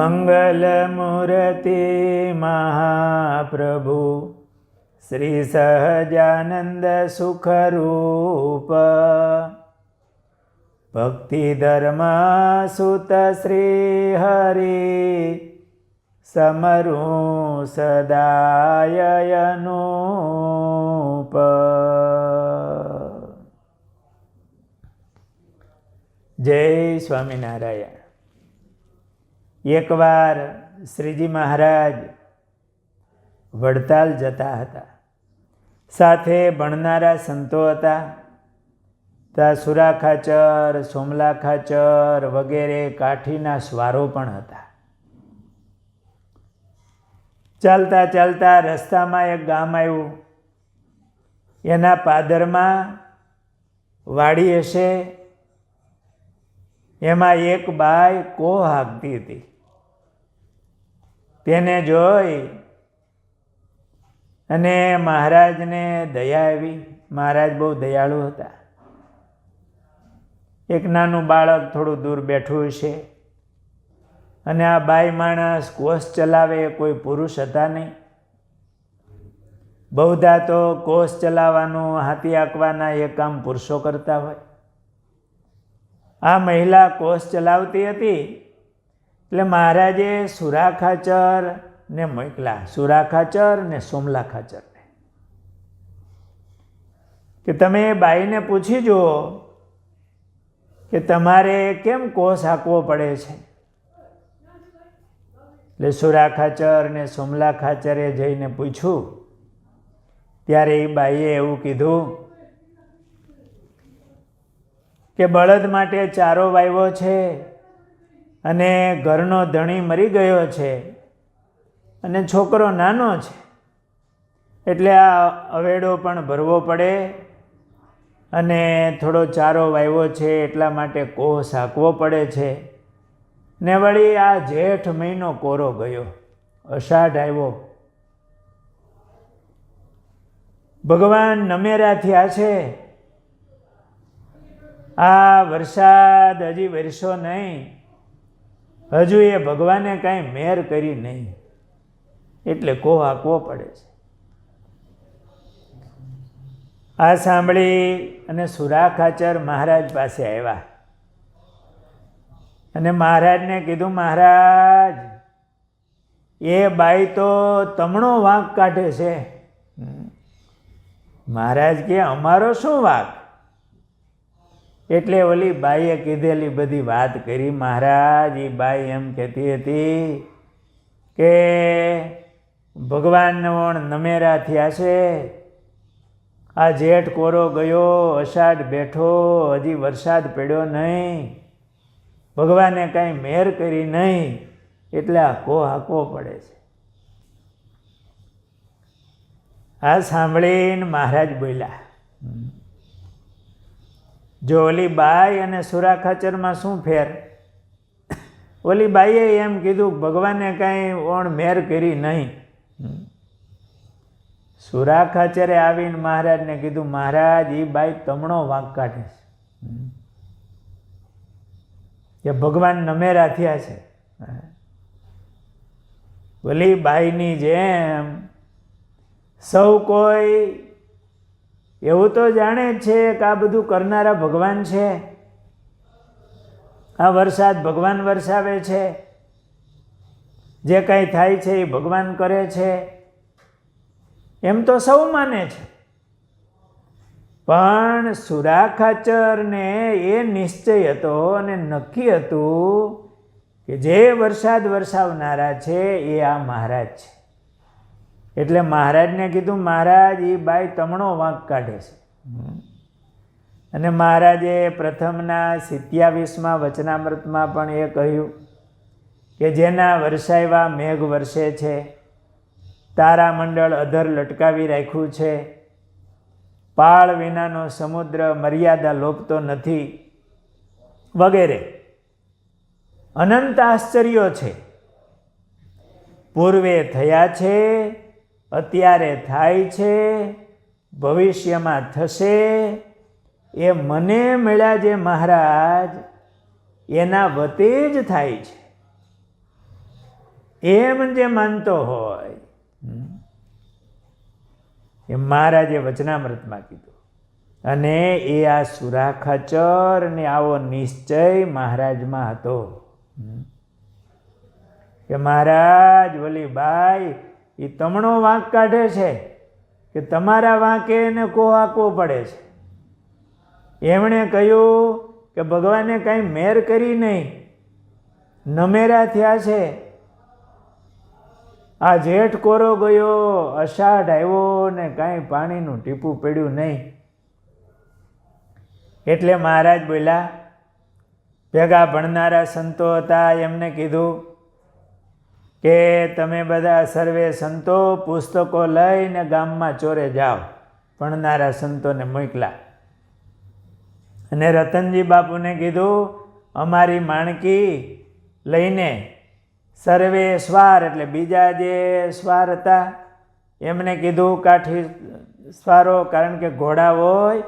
મંગલમૂર્તિ મહાપ્રભુ શ્રી સહજાનંદ સુખરૂપ ભક્તિ ધર્મ સુત શ્રી હરિ સમરું સદાયનુપ જય સ્વામિનારાયણ એકવાર શ્રીજી મહારાજ વડતાલ જતા હતા. સાથે ભણનારા સંતો હતા. ત્યાં સુરા ખાચર સોમલા ખાચર વગેરે કાઠીના સ્વારો પણ હતા. ચાલતા ચાલતા રસ્તામાં એક ગામ આવ્યું. એના પાદરમાં વાડી હશે. એમાં એક બાય કોહ હાંકતી હતી. તેને જોઈ અને મહારાજને દયા આવી. મહારાજ બહુ દયાળુ હતા. એક નાનું બાળક થોડું દૂર બેઠું છે અને આ બાઈ માણસ કોષ ચલાવે, કોઈ પુરુષ હતા નહીં. બહુધા તો કોષ ચલાવવાનું, હાથી આંકવાના એ કામ પુરુષો કરતા હોય. આ મહિલા કોષ ચલાવતી હતી એટલે મહારાજે સુરા ખાચર ને મોકલા. સુરાખાચર ને સોમલા ખાચરને કે તમે એ બાઈને પૂછી જુઓ કે તમારે કેમ કોષ હાંકવો પડે છે? એટલે સુરાખાચર ને સોમલા ખાચરે જઈને પૂછ્યું. ત્યારે એ બાઈએ એવું કીધું કે બળદ માટે ચારો વાવ્યો છે. અને ઘરનો ધણી મરી ગયો છે અને છોકરો નાનો છે. એટલે આ અવેડો પણ ભરવો પડે અને થોડો ચારો વાવ્યો છે એટલા માટે કોહ સાકવો પડે છે. ને વળી આ જેઠ મહિનો કોરો ગયો, અષાઢ આવ્યો. ભગવાન નમેરા થયા છે. આ વરસાદ હજી વરસો નહીં. હજુ એ ભગવાને કાંઈ મેર કરી નહીં. એટલે કો હાંકવો પડે છે? આ સાંભળી અને સુરાખાચર મહારાજ પાસે આવ્યા. અને મહારાજને કીધું, મહારાજ, એ બાઈ તો તમણો વાંક કાઢે છે. મહારાજ કે, અમારો શું વાંક? એટલે ઓલી બાઈએ કીધેલી બધી વાત કરી. મહારાજ એ બાઈ એમ કહેતી હતી કે ભગવાન નમેરા થયા છે. આ જેઠ કોરો ગયો, અષાઢ બેઠો, હજી વરસાદ પડ્યો નહીં. ભગવાને કાંઈ મેર કરી નહીં, એટલે આખો હાંકવો પડે છે. આ સાંભળીને મહારાજ બોલ્યા. જો ઓલી બાઈ અને સુરા ખાચરમાં શું ફેર? ઓલી બાઈએ એમ કીધું, ભગવાને કાંઈ ઓણ મેર કરી નહીં. સુરા ખાચરે આવીને મહારાજને કીધું, મહારાજ એ બાઈ તમણો વાંક કાઢે છે. કે ભગવાન નમેરા થયા છે. ઓલી બાઈની જેમ સૌ કોઈ એવું તો જાણે જ છે કે આ બધું કરનારા ભગવાન છે. આ વરસાદ ભગવાન વરસાવે છે. જે કાંઈ થાય છે એ ભગવાન કરે છે. એમ તો સૌ માને છે. પણ સુરાખાચરને એ નિશ્ચય હતો અને નક્કી હતું કે જે વરસાદ વરસાવનારા છે એ આ મહારાજ છે. એટલે મહારાજને કીધું મહારાજ એ બાઈ તમણો વાંક કાઢે છે. અને મહારાજે પ્રથમના સિત્યાવીસમાં વચનામૃતમાં પણ એ કહ્યું કે જેના વર્ષાયવા મેઘ વરસે છે તારામંડળ અધર લટકાવી રાખ્યું છે પાળ વિનાનો સમુદ્ર મર્યાદા લોપતો નથી વગેરે. અનંત આશ્ચર્યો છે. પૂર્વે થયા છે અત્યારે થાય છે, ભવિષ્યમાં થશે. એ મને મળ્યા જે મહારાજ, એના વતે જ થાય છે. એમ જે માનતો હોય. એ મહારાજે વચનામૃતમાં કીધું. અને એ આ સુરાખાચર ને આવો નિશ્ચય મહારાજમાં હતો. કે મહારાજ વલી બાઈ એ તમણો વાંક કાઢે છે કે તમારા વાંકે એને કોહાકવો પડે છે. એમણે કહ્યું કે ભગવાને કાંઈ મેર કરી નહીં. નમેરા થયા છે. આ જેઠ કોરો ગયો, અષાઢ આવ્યો ને કાંઈ પાણીનું ટીપું પડ્યું નહીં. એટલે મહારાજ બોલ્યા, ભેગા ભણનારા સંતો હતા, એમને કીધું કે તમે બધા સર્વે સંતો પુસ્તકો લઈને ગામમાં ચોરે જાઓ. ભણનારા સંતોને મોકલા. અને રતનજી બાપુને કીધું, અમારી માણકી લઈને સર્વે સ્વાર, એટલે બીજા જે સ્વાર હતા, એમને કીધું, કાઠી સ્વારો, કારણ કે ઘોડા હોય,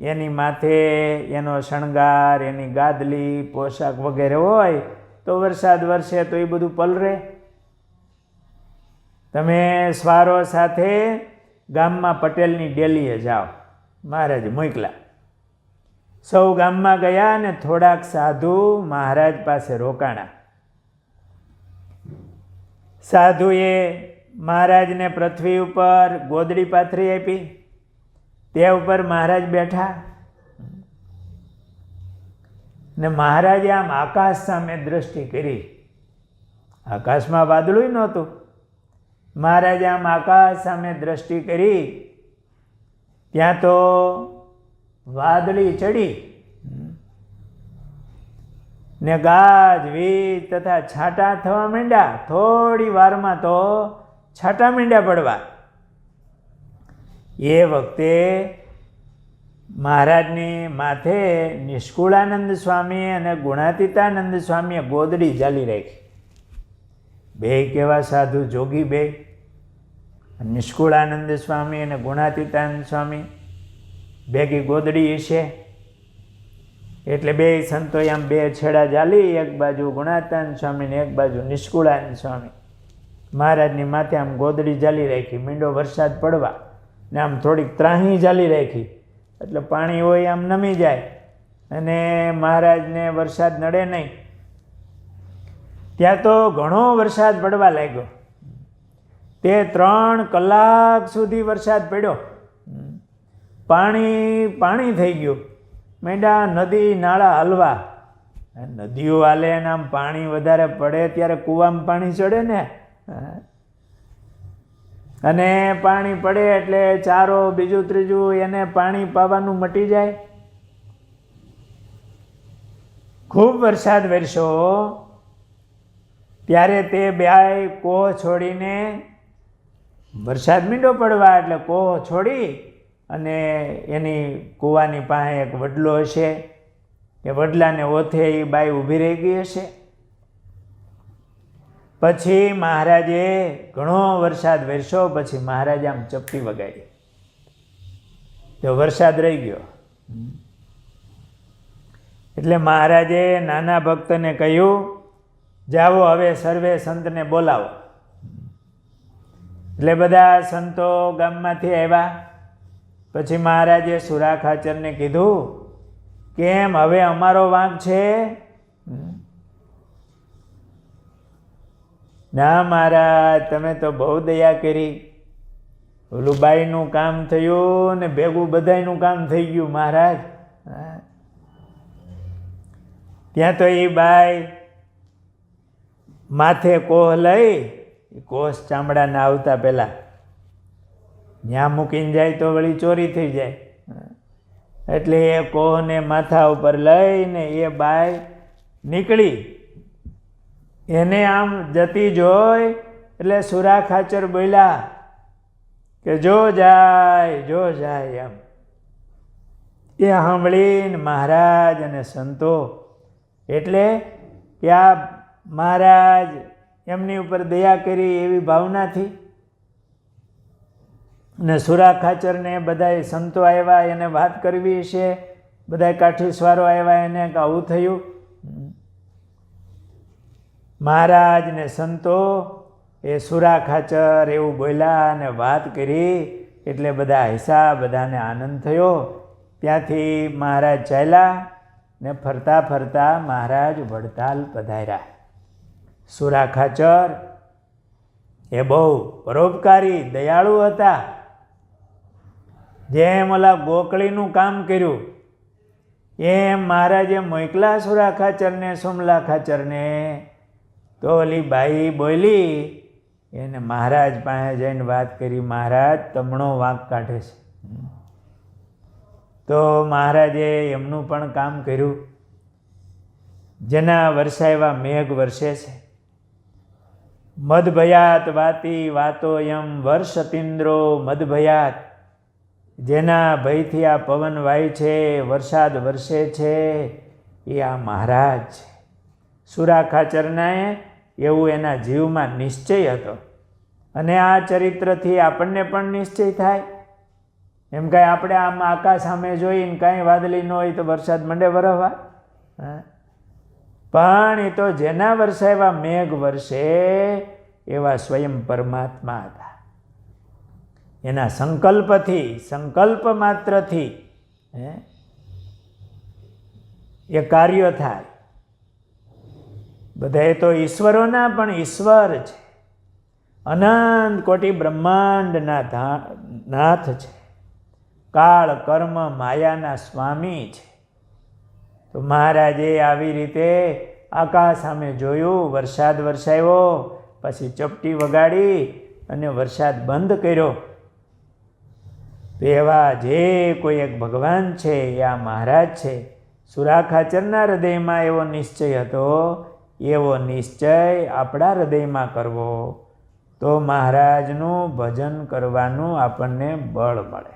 એની માથે એનો શણગાર, એની ગાદલી, પોશાક વગેરે હોય, તો વરસાદ વરસે તો એ બધું પલરે. તમે સ્વારો સાથે ગામમાં પટેલની ડેલીએ જાઓ. મહારાજ મોકલા. સૌ ગામમાં ગયા અને થોડાક સાધુ મહારાજ પાસે રોકાણા. સાધુએ મહારાજને પૃથ્વી ઉપર ગોદડી પાથરી આપી. તે ઉપર મહારાજ બેઠા. ને મહારાજે આમ આકાશ સામે દ્રષ્ટિ કરી. આકાશમાં વાદળું નહોતું. મહારાજે આમ આકાશ સામે દ્રષ્ટિ કરી, ત્યાં તો વાદળી ચડી. ને ગાજ, વીજ તથા છાંટા થવા માંડ્યા. થોડી વારમાં તો છાંટા માંડ્યા પડવા. એ વખતે મહારાજની માથે નિષ્કુળાનંદ સ્વામી અને ગુણાતીતાનંદ સ્વામીએ ગોદડી ચાલી રાખી. બે કેવા સાધુ જોગી બે. નિષ્કુળાનંદ સ્વામી અને ગુણાતીતાનંદ સ્વામી ભેગી ગોદડી છે. એટલે બે સંતો આમ બે છેડા ચાલી, એક બાજુ ગુણાતાન સ્વામી ને એક બાજુ નિષ્કુળાનંદ સ્વામી. મહારાજની માથે આમ ગોદડી ચાલી રાખી, મીંડો વરસાદ પડવા ને આમ થોડીક ત્રાહી ચાલી રાખી. એટલે પાણી હોય આમ નમી જાય અને મહારાજને વરસાદ નડે નહીં. ત્યાં તો ઘણો વરસાદ પડવા લાગ્યો. તે ત્રણ કલાક સુધી વરસાદ પડ્યો. પાણી પાણી થઈ ગયું. મેંડા, નદી, નાળા, હલવા. નદીઓ હાલે અને આમ પાણી વધારે પડે ત્યારે કૂવામાં પાણી ચડે ને. અને પાણી પડે એટલે ચારો બીજું ત્રીજું એને પાણી પાવાનું મટી જાય. ખૂબ વરસાદ વરસ્યો. ત્યારે તે બે કોહ છોડીને વરસાદ મીંડો પડવા એટલે કોહ છોડી અને એની કૂવાની પાસે એક વડલો હશે. એ વડલાને ઓથે એ બાઈ ઊભી રહી ગઈ હશે. પછી મહારાજે ઘણો વરસાદ વરસ્યો, પછી મહારાજ આમ ચપટી વગાડી. તો વરસાદ રહી ગયો. એટલે મહારાજે નાના ભક્તને કહ્યું, જાઓ હવે સર્વે સંતને બોલાવો. એટલે બધા સંતો ગામમાંથી આવ્યા. પછી મહારાજે સુરા ખાચરને કીધું, કેમ? હવે અમારો વાંક છે. ના મહારાજ, તમે તો બહુ દયા કરી. ઓલું બાઈનું કામ થયું ને ભેગું બધાયનું કામ થઈ ગયું, મહારાજ. ત્યાં તો એ બાઈ માથે કોહ લઈ કોષ ચામડાના આવતા પહેલાં ત્યાં મૂકીને જાય તો વળી ચોરી થઈ જાય. એટલે એ કોહને માથા ઉપર લઈને એ બાય નીકળી. એને આમ જતી જોઈ એટલે સુરા ખાચર બોલ્યા કે જો જાય જો જાય એમ. એ સાંભળીને મહારાજ અને સંતો એટલે કે આ મહારાજ એમની ઉપર દયા કરી એવી ભાવનાથી. ને સુરા ખાચરને બધાય સંતો આવ્યા, એને વાત કરવી છે. બધાય કાઠીસવારો આવ્યા, એને આવું થયું. મહારાજ ને સંતો એ સુરા ખાચર એવું બોલ્યા અને વાત કરી. એટલે બધા હૈસા બધાને આનંદ થયો. ત્યાંથી મહારાજ ચાલ્યા ને ફરતા ફરતા મહારાજ વડતાલ પધાર્યા. સુરા ખાચર એ બહુ પરોપકારી, દયાળુ હતા. જેમ ઓલા ગોકળીનું કામ કર્યું, એમ મહારાજે મોકલા સુરાખાચરને ખાચરને ખાચરને તો ઓલી બાઈ બોલી, એને મહારાજ પાસે જઈને વાત કરી, મહારાજ, તમણો વાંક કાઢે છે. તો મહારાજે એમનું પણ કામ કર્યું. જેના વર્ષાવ્યા મેઘ વરસે છે. મદભયાત વાતી વાતો એમ વર્ષતિન્દ્રો મદભયાત. જેના ભયથી આ પવન વાય છે, વરસાદ વરસે છે, એ આ મહારાજ છે. સુરા ખાચરનાએ એવું એના જીવમાં નિશ્ચય હતો. અને આ ચરિત્રથી આપણને પણ નિશ્ચય થાય. એમ કાંઈ આપણે આમ આકાશ સામે જોઈને કાંઈ વાદળી ન હોય તો વરસાદ મંડે વરવા હા. પણ એ તો જેના વરસાવ્યા મેઘ વર્ષે એવા સ્વયં પરમાત્મા હતા. એના સંકલ્પથી, સંકલ્પ માત્રથી એ કાર્ય થાય. બધા તો ઈશ્વરોના પણ ઈશ્વર છે. અનંત કોટી બ્રહ્માંડના નાથ છે. કાળ કર્મ માયાના સ્વામી છે. તો મહારાજે આવી રીતે આકાશ સામે જોયું, વરસાદ વરસાવ્યો, પછી ચપટી વગાડી અને વરસાદ બંધ કર્યો. એવા જે કોઈ એક ભગવાન છે, એ આ મહારાજ છે, સુરાખાચરના હૃદયમાં એવો નિશ્ચય હતો, એવો નિશ્ચય આપણા હૃદયમાં કરવો. તો મહારાજનું ભજન કરવાનું આપણને બળ મળે.